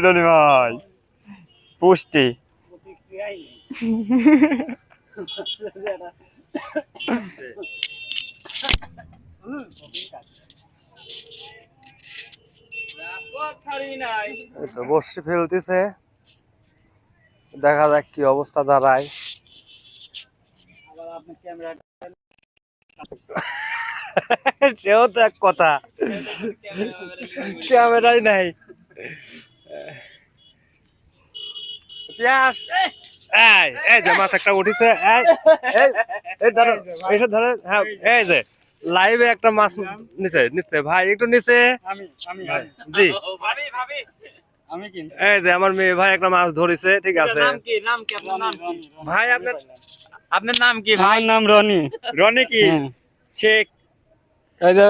রনি ভাই পুষ্টি বসে ফেলতেছে দেখা যাক কি অবস্থা দাঁড়ায়। সেও তো এক কথা। ক্যামেরাই নাই। পিয়াস এই এই যে মাছ একটা উঠিছে এই এই এই ধরো এসে ধরো হ্যাঁ এই যে লাইভে একটা মাছ নিচে নিচে ভাই একটু নিচে আমি আমি জি। ভাবি ভাবি। আমি কিনছি এই যে আমার মেয়ে ভাই একটা মাছ ধরেছে ঠিক আছে। নাম কি? নাম কি? আপনার নাম কি? ভাই আপনার আপনার নাম কি ভাই? নাম রনি। রনি কি? হ্যাঁ। শেখ এই যে